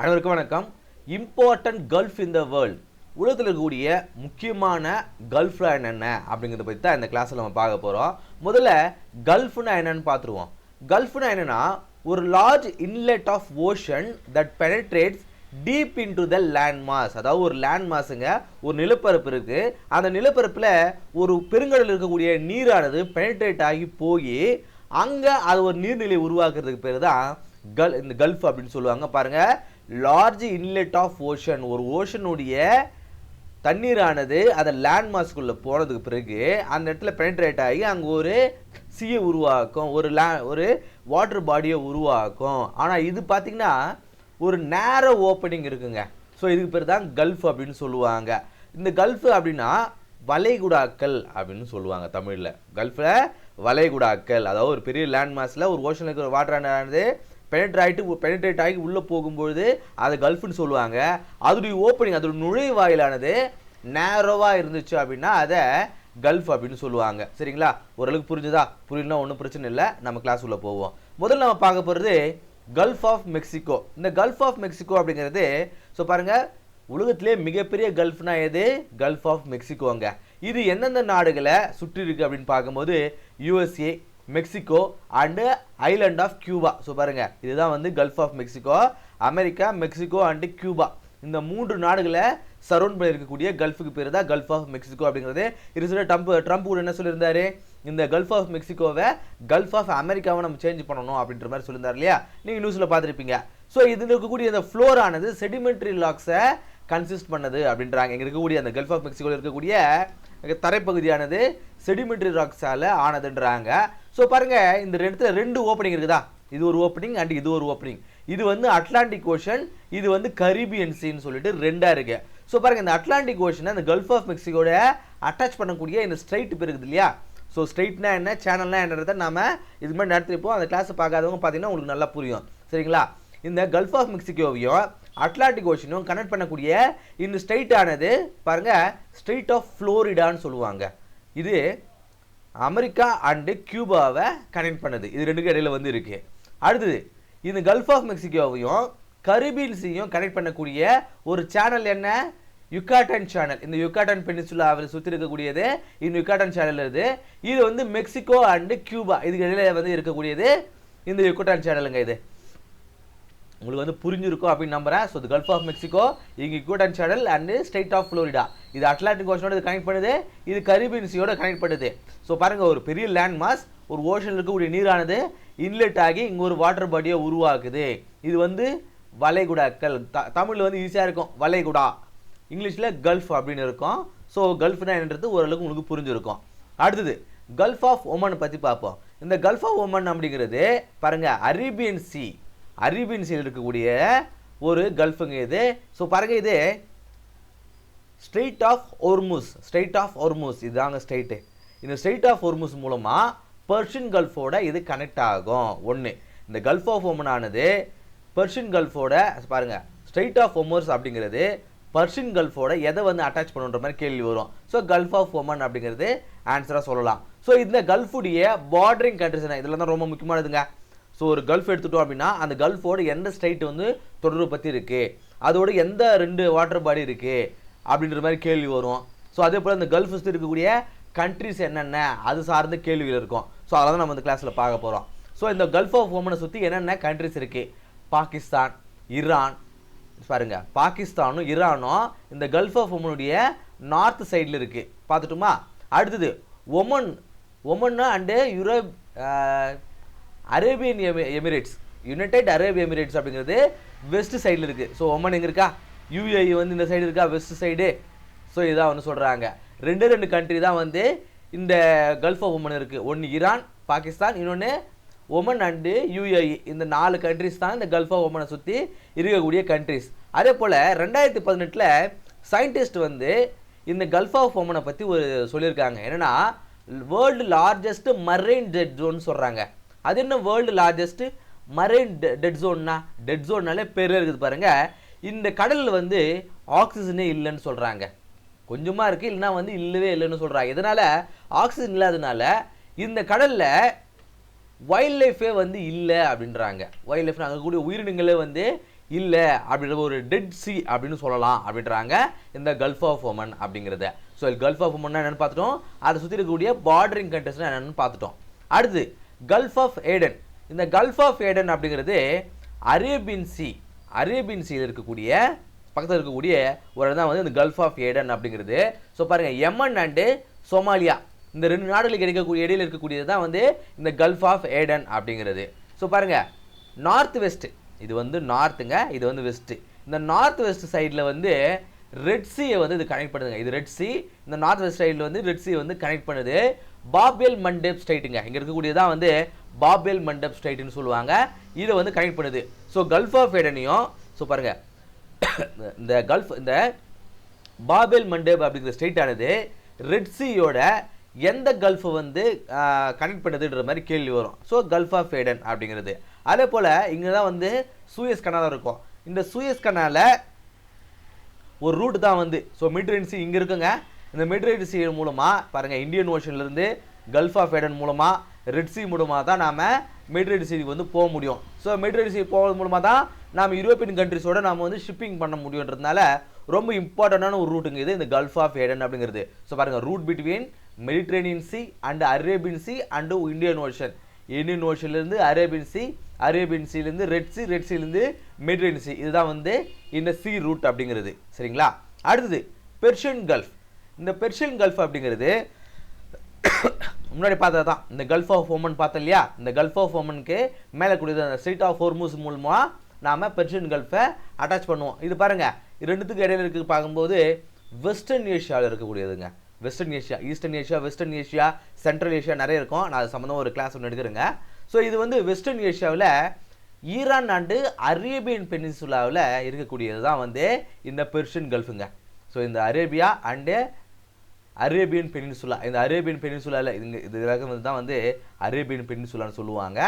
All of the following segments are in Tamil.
அனைவருக்கும் வணக்கம். Important gulf in the world உலகத்தில் இருக்கக்கூடிய முக்கியமான கல்ஃப்னா என்னென்ன அப்படிங்கிறத பற்றி தான் இந்த கிளாஸில் நம்ம பார்க்க போகிறோம் முதல்ல கல்ஃப்னா என்னன்னு பார்த்துருவோம். கல்ஃப்னா என்னென்னா ஒரு large inlet of ocean that penetrates deep into the land mass அதாவது ஒரு லேண்ட் மாஸுங்க ஒரு நிலப்பரப்பு இருக்குது அந்த நிலப்பரப்பில் ஒரு பெருங்கடல் இருக்கக்கூடிய நீரானது பெனட்ரேட் ஆகி போய் அங்கே அது ஒரு நீர்நிலை உருவாக்குறதுக்கு பேர் தான் கல் இந்த கல்ஃப் அப்படின்னு சொல்லுவாங்க. பாருங்கள் லார்ஜ் இன்லெட் ஆஃப் ஓஷன் ஒரு ஓஷனுடைய தண்ணீரானது அதை லேண்ட் மாஸ்க்குள்ளே போனதுக்கு பிறகு அந்த இடத்துல பெனட்ரேட் ஆகி அங்கே ஒரு சீயை உருவாக்கும் ஒரு லே ஒரு வாட்டர் பாடியை உருவாக்கும். ஆனால் இது பார்த்தீங்கன்னா ஒரு நேரோ ஓப்பனிங் இருக்குங்க. ஸோ இதுக்கு பேர் தான் கல்ஃப் அப்படின்னு சொல்லுவாங்க. இந்த கல்ஃப் அப்படின்னா வளைகுடாக்கள் அப்படின்னு சொல்லுவாங்க தமிழில். கல்ஃபில் வளைகுடாக்கள். அதாவது ஒரு பெரிய லேண்ட் மாஸில் ஒரு ஓஷனில் இருக்கிற வாட்டர் ஆனது பெனட்ரேட் ஆகிட்டு பெனட்ரேட் ஆகி உள்ளே போகும்பொழுது அதை கல்ஃப்னு சொல்லுவாங்க. அதோடைய ஓப்பனிங் அதோட நுழைவாயிலானது நேரோவாக இருந்துச்சு அப்படின்னா அதை கல்ஃப் அப்படின்னு சொல்லுவாங்க. சரிங்களா? ஓரளவுக்கு புரிஞ்சுதா? புரியலனா ஒன்றும் பிரச்சனை இல்லை. நம்ம கிளாஸ் உள்ளே போவோம். முதல்ல நம்ம பார்க்க போகிறது கல்ஃப் ஆஃப் மெக்சிகோ இந்த கல்ஃப் ஆஃப் மெக்சிகோ அப்படிங்கிறது ஸோ பாருங்க உலகத்திலே மிகப்பெரிய கல்ஃப்னா எது? கல்ஃப் ஆஃப் மெக்சிகோங்க இது எந்தெந்த நாடுகளை சுற்றி இருக்கு அப்படின்னு பார்க்கும்போது USA Mexico and island of Cuba so பாருங்கள் இதுதான் வந்து gulf of Mexico America Mexico and Cuba இந்த மூன்று நாடுகளை சரௌண்ட் பண்ணியிருக்கக்கூடிய கல்ஃபுக்கு பேர் தான் கல்ஃப் ஆஃப் மெக்சிகோ அப்படிங்கிறது. ரீசெண்டாக ட்ரம்ப் ட்ரம்ப் கூட என்ன சொல்லியிருந்தாரு? இந்த கல்ஃப் ஆஃப் மெக்சிகோவை கல்ஃப் ஆஃப் அமெரிக்காவை நம்ம சேஞ்ச் பண்ணணும் அப்படின்ற மாதிரி சொல்லியிருந்தார் இல்லையா? நீங்கள் நியூஸில் பார்த்துருப்பீங்க. ஸோ இதில் இருக்கக்கூடிய இந்த ஃப்ளோர் ஆனது செடிமெண்ட்ரி லாக்ஸை கன்சிஸ்ட் பண்ணது அப்படின்றாங்க. இங்கே இருக்கக்கூடிய அந்த கல்ஃப் ஆஃப் மெக்சிகோவில் இருக்கக்கூடிய தரைப்பகுதியானது செடிமெண்ட்ரி ராக்ஸால் ஆனதுன்றாங்க. ஸோ பாருங்க இந்த இடத்துல ரெண்டு ஓப்பனிங் இருக்குதா? இது ஒரு ஓப்பனிங் அண்ட் இது ஒரு ஓப்பனிங் இது வந்து அட்லாண்டிக் ஓஷன் இது வந்து கரீபியன் சீன்னு சொல்லிட்டு ரெண்டாக இருக்கு. ஸோ பாருங்கள் இந்த அட்லாண்டிக் ஓஷனை இந்த கல்ஃப் ஆஃப் மெக்சிகோட அட்டாச் பண்ணக்கூடிய இந்த ஸ்ட்ரைட் இப்போ இருக்குது இல்லையா? ஸோ ஸ்ட்ரைட்னா என்ன சேனல்னா என்னன்றதை நாம இது மாதிரி நடத்திருப்போம் அந்த கிளாஸை பார்க்காதவங்க பார்த்தீங்கன்னா உங்களுக்கு நல்லா புரியும். சரிங்களா? இந்த கல்ஃப் ஆஃப் மெக்சிகோவையும் அட்லாண்டிக் ஓஷனும் கனெக்ட் பண்ணக்கூடிய இந்த ஸ்ட்ரைட் ஆனது பாருங்க ஸ்ட்ரைட் ஆஃப் ஃப்ளோரிடான்னு சொல்லுவாங்க. இது அமெரிக்கா அண்டு கியூபாவை கனெக்ட் பண்ணுது. இது ரெண்டுக்கும் இடையில வந்து இருக்குது அடுத்தது இந்த கல்ஃப் ஆஃப் மெக்சிகோவையும் கரிபியன் கனெக்ட் பண்ணக்கூடிய ஒரு சேனல் என்ன? யுக்காட்டன் சேனல் இந்த யுக்காட்டன் பெனிசுலாவில் சுற்றி இருக்கக்கூடியது இந்த யுக்காட்டன் சேனல் இது இது வந்து மெக்சிகோ அண்டு கியூபா இதுக்கு இடையில வந்து இருக்கக்கூடியது இந்த யுக்காட்டன் சேனலுங்க இது. உங்களுக்கு வந்து புரிஞ்சிருக்கும் அப்படின்னு நம்புறேன். ஸோ கல்ஃப் ஆஃப் மெக்சிகோ இங்கே கூட்டன் channel and state of Florida இது அட்லாண்டிக் ஓஷனோட இது கனெக்ட் பண்ணுது. இது கரீபியன்சியோட கனெக்ட் பண்ணுது. ஸோ பாருங்க ஒரு பெரிய லேண்ட் மாஸ் ஒரு ஓஷனில் இருக்கக்கூடிய நீரானது இன்லெட் ஆகி இங்கே ஒரு வாட்டர் பாடியை உருவாக்குது. இது வந்து வளைகுடாக்கள். த தமிழில் வந்து ஈஸியாக இருக்கும். வளைகுடா. இங்கிலீஷில் கல்ஃப் அப்படின்னு இருக்கும். ஸோ கல்ஃப்னா என்னன்றது ஓரளவுக்கு உங்களுக்கு புரிஞ்சிருக்கும். அடுத்தது கல்ஃப் ஆஃப் ஒமன் பற்றி பார்ப்போம். இந்த கல்ஃப் ஆஃப் ஒமன் அப்படிங்கிறது பாருங்கள் அரேபியன் சி அரேபியன் சீல் இருக்கக்கூடிய ஒரு கல்ஃபுங்க இது. ஸோ பாருங்கள் இது. Strait of Hormuz strait of Hormuz இதுதாங்க ஸ்ட்ரெயிட்டு இந்த ஸ்ட்ரெயிட் ஆஃப் ஒர்முஸ் மூலமாக பர்ஷியன் கல்ஃபோட இது கனெக்ட் ஆகும். ஒன்று இந்த கல்ஃப் ஆஃப் ஒமன் ஆனது பர்ஷியன் கல்ஃபோட பாருங்க ஸ்ட்ரெயிட் ஆஃப் ஒமர்ஸ் அப்படிங்கிறது பர்ஷியன் கல்ஃபோட எதை வந்து அட்டாச் பண்ணுன்ற மாதிரி கேள்வி வரும். ஸோ கல்ஃப் ஆஃப் ஒமன் அப்படிங்கிறது ஆன்சராக சொல்லலாம். ஸோ இந்த கல்ஃபுடைய பார்டரிங் கண்ட்ரிஸ் இதெல்லாம் தான் ரொம்ப முக்கியமானதுங்க. ஸோ ஒரு கல்ஃப் எடுத்துட்டோம் அப்படின்னா அந்த கல்ஃபோட எந்த ஸ்டேட் வந்து தொடர்பு பற்றி இருக்குது அதோட எந்த ரெண்டு வாட்டர் பாடி இருக்குது அப்படின்ற மாதிரி கேள்வி வரும். ஸோ அதே போல் இந்த கல்ஃப் சுற்றி இருக்கக்கூடிய கண்ட்ரிஸ் என்னென்ன? அது சார்ந்த கேள்விகள் இருக்கும். ஸோ அதெல்லாம் நம்ம இந்த கிளாஸில் பார்க்க போகிறோம் ஸோ இந்த கல்ஃப் ஆஃப் ஓமனை சுற்றி என்னென்ன கண்ட்ரிஸ் இருக்குது பாகிஸ்தான் ஈரான் பாருங்க பாகிஸ்தானும் ஈரானும் இந்த கல்ஃப் ஆஃப் ஒமனுடைய நார்த் சைடில் இருக்குது பார்த்துட்டுமா? அடுத்தது ஒமன் ஒமன்னா அண்டு யூரோப் அரேபியன் எமி எமிரேட்ஸ். யுனைடெட் அரேப் எமிரேட்ஸ் அப்படிங்கிறது வெஸ்ட் சைடில் இருக்குது ஸோ ஒமன் எங்கே இருக்கா? யூஏஇ வந்து இந்த சைடு இருக்கா? West side. ஸோ இதான் வந்து சொல்கிறாங்க ரெண்டு ரெண்டு கண்ட்ரி தான் வந்து இந்த கல்ஃப் ஆஃப் ஒமன் இருக்குது ஒன்று ஈரான் பாகிஸ்தான் இன்னொன்று ஒமன் அண்டு யூஏஇ இந்த நாலு கண்ட்ரிஸ் தான் இந்த கல்ஃப் ஆஃப் ஒமனை சுற்றி இருக்கக்கூடிய கண்ட்ரிஸ் அதே போல் ரெண்டாயிரத்தி பதினெட்டில் சயின்டிஸ்ட் வந்து இந்த கல்ஃப் ஆஃப் ஒமனை பற்றி ஒரு சொல்லியிருக்காங்க. என்னென்னா world largest marine dead zone சொல்கிறாங்க அது என்ன வேர்ல்டு லார்ஜஸ்ட்டு மரைன் டெட் ஜோன்னா டெட் ஜோன்னாலே பேர் இருக்குது பாருங்கள் இந்த கடலில் வந்து ஆக்சிஜனே இல்லைன்னு சொல்கிறாங்க கொஞ்சமாக இருக்குது இல்லைன்னா வந்து இல்லவே இல்லைன்னு சொல்கிறாங்க இதனால் ஆக்சிஜன் இல்லாதனால இந்த கடலில் வைல்ட் லைஃபே வந்து இல்லை அப்படின்றாங்க. வைல்ட் லைஃப் அங்கே கூடிய உயிரினங்களே வந்து இல்லை அப்படின்ற ஒரு டெட் சி அப்படின்னு சொல்லலாம் அப்படின்றாங்க இந்த கல்ஃப் ஆஃப் ஒமன் அப்படிங்கிறத. ஸோ கல்ஃப் ஆஃப் ஒமன் என்னென்னு பார்த்துட்டோம். அதை சுற்றி இருக்கக்கூடிய பார்டரிங் கண்ட்ரிஸ்னால் என்னென்னு பார்த்துட்டோம். அடுத்து கல்ஃப் ஆஃப் ஏடன் இந்த கல்ஃப் ஆஃப் ஏடன் அப்படிங்கிறது அரேபியன் சி அரேபியன் சீல இருக்கக்கூடிய பக்கத்தில் இருக்கக்கூடிய ஒரு இடம் தான் வந்து இந்த கல்ஃப் ஆஃப் ஏடன் அப்படிங்கிறது. ஸோ பாருங்கள் எமன் அண்டு சோமாலியா இந்த ரெண்டு நாடுகளுக்கு இருக்கக்கூடிய இடையில் இருக்கக்கூடியது தான் வந்து இந்த கல்ஃப் ஆஃப் ஏடன் அப்படிங்கிறது. ஸோ பாருங்கள் நார்த் வெஸ்ட்டு இது வந்து நார்த்துங்க இது வந்து வெஸ்ட்டு இந்த நார்த் வெஸ்ட் சைடில் வந்து ரெட் சீயை வந்து இது கனெக்ட் பண்ணுதுங்க. இது ரெட் சி இந்த நார்த் வெஸ்ட் சைடில் வந்து ரெட் சி வந்து கனெக்ட் பண்ணுது. பாபேல் மண்டப் ஸ்ட்ரைட்டுங்க. இங்கே இருக்கக்கூடியதான் வந்து பாபேல் மண்டப் ஸ்ட்ரைட்டுன்னு சொல்லுவாங்க. இதை வந்து கனெக்ட் பண்ணுது. ஸோ கல்ஃப் ஆஃப் எடனையும் ஸோ பாருங்கள் இந்த கல்ஃப் இந்த பாபேல் மண்டப் அப்படிங்கிற ஸ்ட்ரைட்டானது ரெட்ஸியோட எந்த கல்ஃப் வந்து கனெக்ட் பண்ணுதுன்ற மாதிரி கேள்வி வரும். ஸோ கல்ஃப் ஆஃப் ஏடன் அப்படிங்கிறது. அதே போல் இங்கே தான் வந்து சூயஸ் கனால் இருக்கும். இந்த சூயஸ் கனாலில் ஒரு ரூட் தான் வந்து. ஸோ மிட்ரன்சி இங்கே இருக்குங்க. இந்த மிட்ரேட் சி மூலமாக பாருங்கள் இந்தியன் ஓஷன்லேருந்து கல்ஃப் ஆஃப் ஏடன் மூலமாக ரெட் சி மூலமாக தான் நாம் மிட்ரேட் சிக்கு வந்து போக முடியும். ஸோ மிட்ரேட் சி போகிறது மூலமாக தான் நாம் யூரோப்பியன் கண்ட்ரிஸோட நாம் வந்து ஷிப்பிங் பண்ண முடியுன்றதுனால ரொம்ப இம்பார்ட்டண்டான ஒரு ரூட்டுங்க இது இந்த கல்ஃப் ஆஃப் ஏடன் அப்படிங்கிறது. ஸோ பாருங்கள் route between Mediterranean sea and Arabian sea and Indian ocean Indian ஓஷன்லேருந்து Arabian sea Arabian சீலேருந்து ரெட் சி ரெட் சீலேருந்து மெட்ரேனியன் சி இதுதான் வந்து இந்த சி ரூட் அப்படிங்கிறது. சரிங்களா? அடுத்தது பெர்ஷியன் கல்ஃப் இந்த பெர்ஷியன் கல்ஃப் அப்படிங்கிறது முன்னாடி பார்த்தது தான் இந்த கல்ஃப் ஆஃப் ஓமன் பார்த்தோம் இல்லையா இந்த கல்ஃப் ஆஃப் ஓமனுக்கு மேலே கூடியது அந்த ஸ்ட்ரீட் ஆஃப் ஹோர்மூஸ் மூலமாக நாம் பெர்ஷியன் கல்ஃபை அட்டாச் பண்ணுவோம். இது பாருங்கள் இது ரெண்டுத்துக்கு இடையில இருக்கு பார்க்கும்போது வெஸ்டர்ன் ஏஷியாவில் இருக்கக்கூடியதுங்க. Western Asia eastern Asia western Asia central Asia நிறைய இருக்கும். நான் அது சம்மந்தமாக ஒரு கிளாஸ் ஒன்று எடுக்கிறேங்க. ஸோ இது வந்து வெஸ்டர்ன் ஏஷியாவில் ஈரான் அண்டு அரேபியன் பெனின்சுலாவில் இருக்கக்கூடியது தான் வந்து இந்த பெர்ஷியன் கல்ஃபுங்க. ஸோ இந்த அரேபியா அண்டு அரேபியன் பெனின்சுலா இந்த அரேபியன் பெனின்சுலாவில் இங்கே இது வந்து தான் வந்து அரேபியன் பெனின்சுலான்னு சொல்லுவாங்க.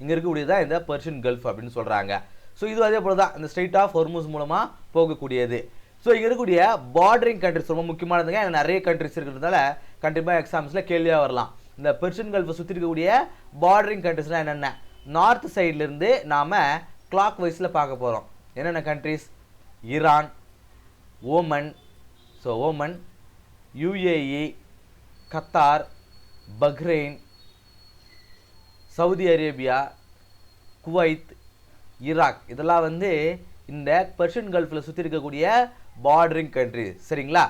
இங்கே இருக்கக்கூடியது தான் இந்த பெர்ஷியன் கல்ஃப் அப்படின்னு சொல்கிறாங்க ஸோ இது அதே போல் தான் இந்த ஸ்ட்ரெயிட் ஆஃப் ஹொர்மூஸ் மூலமாக போகக்கூடியது. ஸோ இங்கே இருக்கக்கூடிய பார்டரிங் கண்ட்ரிஸ் ரொம்ப முக்கியமானதுங்க. நிறைய கண்ட்ரிஸ் இருக்கிறதுனால கண்டிப்பாக எக்ஸாம்ஸில் கேள்வியாக வரலாம். இந்த பெர்ஷியன் கல்ஃபை சுற்றி இருக்கக்கூடிய பார்டரிங் கண்ட்ரிஸ்லாம் என்னென்ன? நார்த் சைட்லேருந்து நாம் கிளாக் வைஸில் பார்க்க போகிறோம் என்னென்ன countries Iran Oman so Oman UAE Qatar Bahrain Saudi Arabia Kuwait Iraq இதெல்லாம் வந்து இந்த பெர்ஷியன் கல்ஃபில் சுற்றி இருக்கக்கூடிய பார்டரிங் கண்ட்ரி சரிங்களா?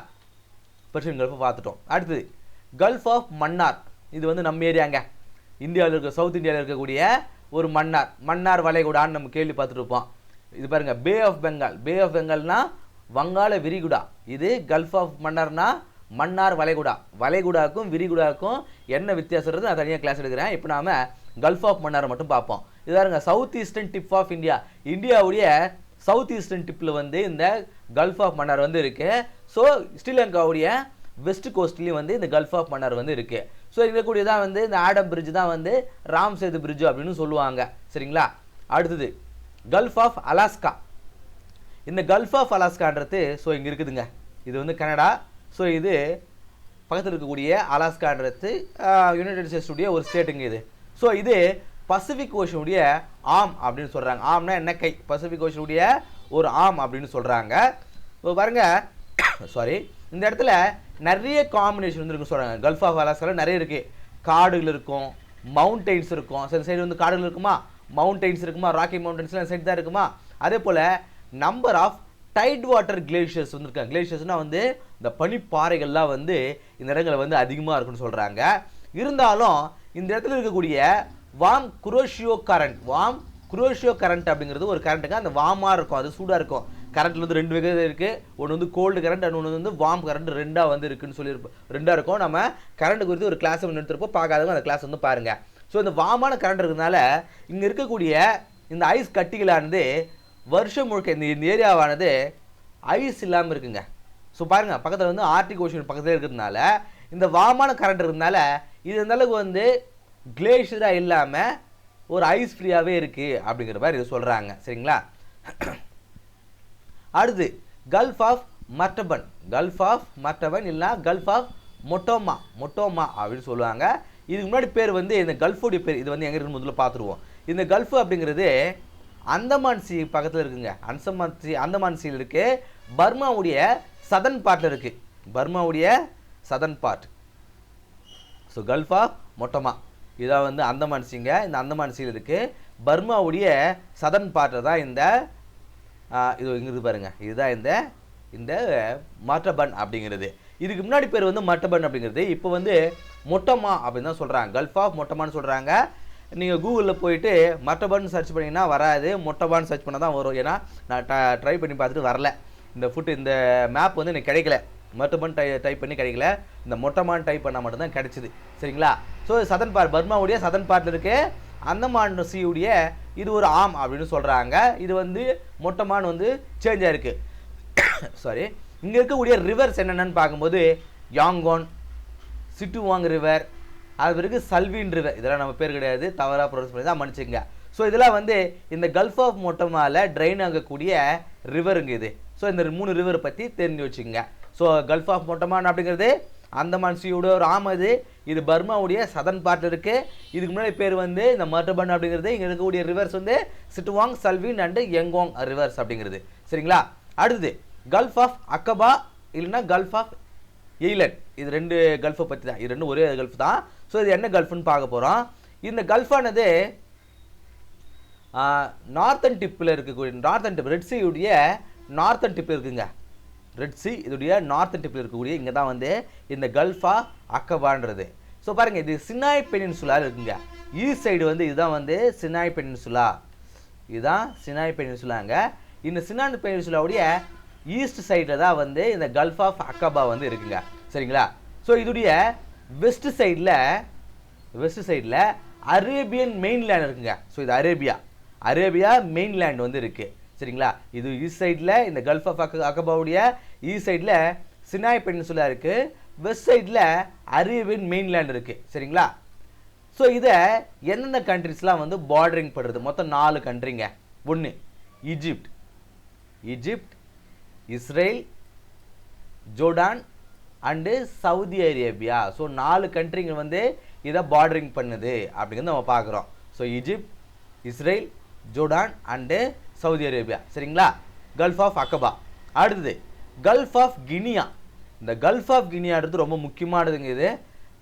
பெர்ஷியன் கல்ஃபை பார்த்துட்டோம். அடுத்தது கல்ஃப் ஆஃப் மன்னார் இது வந்து நம்ம ஏரியாங்க. இந்தியாவில் இருக்க சவுத் இந்தியாவில் இருக்கக்கூடிய ஒரு மன்னார். மன்னார் வளைகுடான்னு நம்ம கேள்வி பார்த்துட்டு இது பாருங்கள் bay of Bengal bay of பெங்கால்னா வங்காள விரிகுடா. இது கல்ஃப் ஆஃப் மன்னார்னா மன்னார் வளைகுடா. வளைகுடாக்கும் விரிகுடாக்கும் என்ன வித்தியாசம் நான் தனியாக கிளாஸ் எடுக்கிறேன். இப்போ நாம கல்ஃப் ஆஃப் மன்னாரை மட்டும் பார்ப்போம். இதாருங்க south eastern tip of India இந்தியாவுடைய சவுத் ஈஸ்டர்ன் டிப்பில் வந்து இந்த கல்ஃப் ஆஃப் மன்னார் வந்து இருக்கு. ஸோ ஸ்ரீலங்காவுடைய வெஸ்ட் கோஸ்ட்லேயும் வந்து இந்த கல்ஃப் ஆஃப் மன்னார் வந்து இருக்கு. ஸோ இருக்கக்கூடியதான் வந்து இந்த ஆடம் பிரிட்ஜ் தான் வந்து ராம் சேது பிரிட்ஜ் அப்படின்னு சொல்லுவாங்க. சரிங்களா? அடுத்தது கல்ஃப் ஆஃப் அலாஸ்கா இந்த கல்ஃப் ஆஃப் அலாஸ்கான்றது ஸோ இங்கே இருக்குதுங்க. இது வந்து கனடா ஸோ இது பக்கத்தில் இருக்கக்கூடிய அலாஸ்கான்றது யுனைடெட் ஸ்டேட்ஸுடைய ஒரு ஸ்டேட்டுங்க இது. ஸோ இது பசிபிக் ஓஷனுடைய ஆம் அப்படின்னு சொல்கிறாங்க ஆம்னா என்ன கை? பசிபிக் ஓஷனுடைய ஒரு ஆம் அப்படின்னு சொல்கிறாங்க இப்போ பாருங்க சாரி இந்த இடத்துல நிறைய காம்பினேஷன் வந்து சொல்கிறாங்க கல்ஃப் ஆஃப் அலாஸ்காவில் நிறைய இருக்குது காடுகள் இருக்கும் மவுண்டெயின்ஸ் இருக்கும். சில சைடு வந்து காடுகள் இருக்குமா? மவுண்டெயின்ஸ் இருக்குமா? ராக்கி மவுண்டன்ஸ்லாம் சைடு தான் இருக்குமா? அதே போல் number of tide water glaciers வந்துருக்காங்க. கிளேஷியர்ஸ்னால் வந்து இந்த பனிப்பாறைகள்லாம் வந்து இந்த இடங்களில் வந்து அதிகமாக இருக்குன்னு சொல்கிறாங்க இருந்தாலும் இந்த இடத்துல இருக்கக்கூடிய வாம் குரோஷியோ கரண்ட் வாம் குரோஷியோ கரண்ட் அப்படிங்கிறது ஒரு கரண்ட்டுங்க அந்த வாமாக இருக்கும் அது சூடாக இருக்கும். கரண்ட்டில் வந்து ரெண்டு வகை இருக்குது ஒன்று வந்து கோல்டு கரண்ட் அண்ட் ஒன்று வந்து வார்ம் கரண்ட் ரெண்டாக வந்து இருக்குன்னு சொல்லியிருப்போம் ரெண்டாக இருக்கும். நம்ம கரண்ட் குறித்து ஒரு கிளாஸ் ஒன்று எடுத்துருப்போம். பார்க்காதவங்க அந்த கிளாஸ் வந்து பாருங்கள் ஸோ இந்த வாமான கரண்ட் இருக்கிறதுனால இங்கே இருக்கக்கூடிய இந்த ஐஸ் கட்டிகளானது வருஷம் முழுக்க இந்த இந்த ஏரியாவானது ஐஸ் இல்லாமல் இருக்குங்க. ஸோ பாருங்கள் பக்கத்தில் வந்து ஆர்டிக் ஓஷன் பக்கத்தில் இருக்கிறதுனால இந்த வாமான கரண்ட் இருக்கிறதுனால இது அந்தளவுக்கு வந்து கிளேஷியராக இல்லாமல் ஒரு ஐஸ் ஃப்ரீயாகவே இருக்குது அப்படிங்கிற மாதிரி இது சொல்கிறாங்க சரிங்களா? அடுத்து gulf of Martaban gulf of Martaban இல்லைனா கல்ஃப் ஆஃப் மொட்டோமா மொட்டோமா அப்படின்னு சொல்லுவாங்க. இதுக்கு முன்னாடி பேர் வந்து இந்த கல்ஃபோடைய பேர் இது வந்து எங்கே இருக்குன்னு முதல்ல பார்த்துருவோம். இந்த கல்ஃப் அப்படிங்கிறது அந்தமான் சி பக்கத்தில் இருக்குங்க. அந்தமான் சி அந்தமான் சீல் இருக்கு. பர்மாவுடைய சதன் பார்ட்டில் இருக்கு. பர்மாவுடைய southern part so gulf of Mottama இதான் வந்து அந்தமான் சீங்க இந்த அந்தமான் சீல் இருக்கு. பர்மாவுடைய சதன் பார்ட்டில் தான் இந்த இது இங்க பாருங்க. இதுதான் இந்த இந்த மட்டபன் அப்படிங்கிறது. இதுக்கு முன்னாடி பேர் வந்து மட்டபன் அப்படிங்கிறது. இப்போ வந்து மொட்டமா அப்படின்னு தான் சொல்கிறாங்க கல்ஃப் ஆஃப் மொட்டமான்னு சொல்கிறாங்க நீங்கள் கூகுளில் போயிட்டு மட்டபன் சர்ச் பண்ணிங்கன்னா வராது. மொட்டபான்னு சர்ச் பண்ணால் தான் வரும். ஏன்னா நான் ட்ரை பண்ணி பார்த்துட்டு வரல. இந்த ஃபுட்டு இந்த மேப் வந்து எனக்கு கிடைக்கல. மற்றபன் டை டைப் பண்ணி கிடைக்கல. இந்த மொட்டமான் டைப் பண்ணால் மட்டும்தான் கிடைச்சிது. சரிங்களா? ஸோ சதன் பார்ட் பர்மாவுடைய சதன் பார்ட்டில் இருக்குது அந்தமான் சீவுடைய இது ஒரு ஆம் அப்படின்னு சொல்கிறாங்க இது வந்து மொட்டமான் வந்து சேஞ்ச் ஆயிருக்கு. சாரி இங்கே இருக்கக்கூடிய ரிவர்ஸ் என்னென்னு பார்க்கும்போது யாங்கோன் சிட்டுவாங் ரிவர் அது பிறகு சல்வின் ரிவர் இதெல்லாம் நம்ம பேர் கிடையாது. தவறாக ப்ரொனவுன்ஸ் பண்ணி தான் மன்னிச்சுங்க ஸோ இதெல்லாம் வந்து இந்த கல்ஃப் ஆஃப் மொட்டமால ட்ரெயின் ஆகக்கூடிய ரிவருங்க இது. ஸோ இந்த மூணு ரிவர் பற்றி தெரிஞ்சு வச்சுக்கோங்க. ஸோ கல்ஃப் ஆஃப் மொட்டமான் அப்படிங்கிறது அந்தமான் சீயோட ஒரு ஆம் இது. இது பர்மாவுடைய சதன் பார்ட் இருக்குது இதுக்கு முன்னாடி பேர் வந்து இந்த மர்டபன் அப்படிங்கிறது. இங்கே இருக்கக்கூடிய ரிவர்ஸ் வந்து சிட்டுவாங் சல்வின் அண்டு யங்வாங் ரிவர்ஸ் அப்படிங்கிறது. சரிங்களா? அடுத்தது கல்ஃப் ஆஃப் அக்கபா இல்லைன்னா கல்ஃப் ஆஃப் எய்லன் இது ரெண்டு கல்ஃபை பற்றி தான். இது ரெண்டும் ஒரே கல்ஃப் தான். ஸோ இது என்ன கல்ஃப்னு பார்க்க போகிறோம் இந்த கல்ஃபானது நார்த்தன் டிப்பில் இருக்கக்கூடிய நார்த்தன் டிப் ரெட் சீயுடைய நார்த்தன் டிப் இருக்குங்க. ரெட் சி இதோடைய நார்த்தன் டிப்பில் இருக்கக்கூடிய இங்கே தான் வந்து இந்த கல்ஃபா அக்கபான்றது ஸோ பாருங்கள் இது சினாய் பெனின்சுலா இருக்குங்க. ஈஸ்ட் சைடு வந்து இதுதான் வந்து சினாய் பெனின்சுலா இதுதான் சினாய் பெனின்சுலாங்க இந்த சினாய் பெனின்சுலாவுடைய ஈஸ்ட் சைடில் தான் வந்து இந்த கல்ஃப் ஆஃப் அக்கபா வந்து இருக்குங்க. சரிங்களா? ஸோ இதுடைய வெஸ்ட் சைடில் வெஸ்ட் சைடில் அரேபியன் மெயின்லேண்ட் இருக்குங்க. ஸோ இது அரேபியா அரேபியா மெயின்லேண்ட் வந்து இருக்குது சரிங்களா? இது ஈஸ்ட் சைடில் இந்த கல்ஃப் ஆஃப் அக்க அக்கபாவுடைய ஈஸ்ட் சைடில் சினாய் பெனின்சுலா இருக்குது வெஸ்ட் சைடில் அரேபியன் மெயின்லேண்ட் இருக்குது சரிங்களா? ஸோ இதை எந்தெந்த கண்ட்ரிஸ்லாம் வந்து பார்டரிங் படுறது? மொத்தம் நாலு கண்ட்ரிங்க ஒன்று Egypt Egypt Israel Jordan and Saudi Arabia. So நாலு கண்ட்ரிங்க வந்து இதை பார்டரிங் பண்ணுது அப்படிங்கிறது நம்ம பார்க்குறோம் so Egypt Israel Jordan and Saudi Arabia சரிங்களா? கல்ஃப் ஆஃப் அக்கபா அடுத்தது கல்ஃப் ஆஃப் கினியா இந்த கல்ஃப் ஆஃப் கினியான்றது ரொம்ப முக்கியமானதுங்க இது.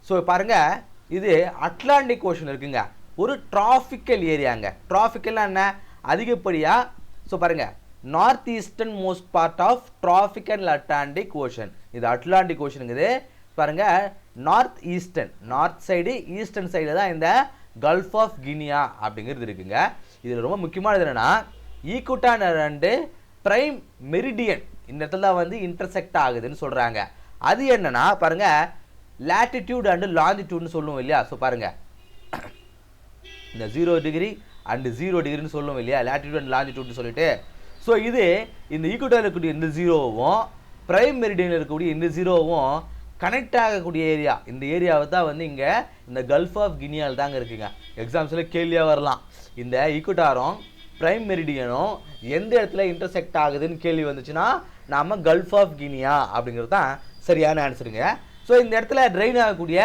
ஸோ பாருங்கள் இது அட்லாண்டிக் ஓஷன் இருக்குங்க. ஒரு டிராஃபிக்கல் ஏரியாங்க டிராஃபிக்கல்னா என்ன? அதிகப்படியாக ஸோ பாருங்கள் north eastern most part of tropical Atlantic ocean இது அட்லாண்டிக் ஓஷனுங்குது பாருங்க north eastern north side eastern சைடில் தான் இந்த கல்ஃப் ஆஃப் கினியா அப்படிங்கிறது இருக்குங்க. இதில் ரொம்ப முக்கியமானது என்னென்னா ஈக்குட்டான் ரெண்டு பிரைம் மெரிடியன் இந்த இடத்துல தான் வந்து இன்டர்செக்ட் ஆகுதுன்னு சொல்கிறாங்க அது என்னென்னா பாருங்க லேட்டிடியூட் அண்டு லாங்கிடியூட்னு சொல்லுவோம் இல்லையா? ஸோ பாருங்க இந்த ஜீரோ டிகிரி அண்டு ஜீரோ டிகிரின்னு சொல்லுவோம் இல்லையா? லேட்டிடியூட் அண்ட் லாங்கிடியூட்னு சொல்லிட்டு ஸோ இது இந்த ஈக்குவட்டாக இருக்கக்கூடிய இந்த ஜீரோவும் பிரைம் மெரிடியனில் இருக்கக்கூடிய இந்த ஜீரோவும் கனெக்ட் ஆகக்கூடிய ஏரியா இந்த ஏரியாவை தான் வந்து இங்கே இந்த கல்ஃப் ஆஃப் கினியால் தாங்க இருக்குங்க. எக்ஸாம்ஸில் கேள்வியாக வரலாம். இந்த ஈக்குட்டாரும் பிரைம் மெரிடியனும் எந்த இடத்துல இன்டர்செக்ட் ஆகுதுன்னு கேள்வி வந்துச்சுன்னா நாம் கல்ஃப் ஆஃப் கினியா அப்படிங்கிறது தான் சரியான ஆன்சருங்க ஸோ இந்த இடத்துல ட்ரெயின் ஆகக்கூடிய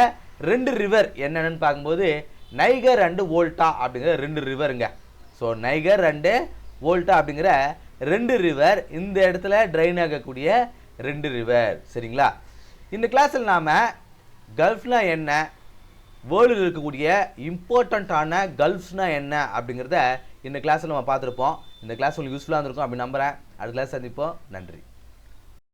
ரெண்டு ரிவர் என்னென்னு பார்க்கும்போது நைகர் அண்டு ஓல்டா அப்படிங்கிற ரெண்டு ரிவருங்க ஸோ நைகர் அண்டு ஓல்டா அப்படிங்கிற ரெண்டு ரிவர் இந்த இடத்துல ட்ரைன் ஆகக்கூடிய ரெண்டு ரிவர் சரிங்களா? இந்த கிளாஸில் நாம் கல்ஃப்னா என்ன வேர்ல்டில் இருக்கக்கூடிய இம்பார்ட்டண்ட்டான கல்ஃப்னா என்ன அப்படிங்கிறத இந்த கிளாஸில் நம்ம பார்த்துருப்போம். இந்த கிளாஸ் உங்களுக்கு யூஸ்ஃபுல்லாக இருந்திருக்கும் அப்படி நம்புகிறேன் அடுத்த கிளாஸ் சந்திப்போம். நன்றி.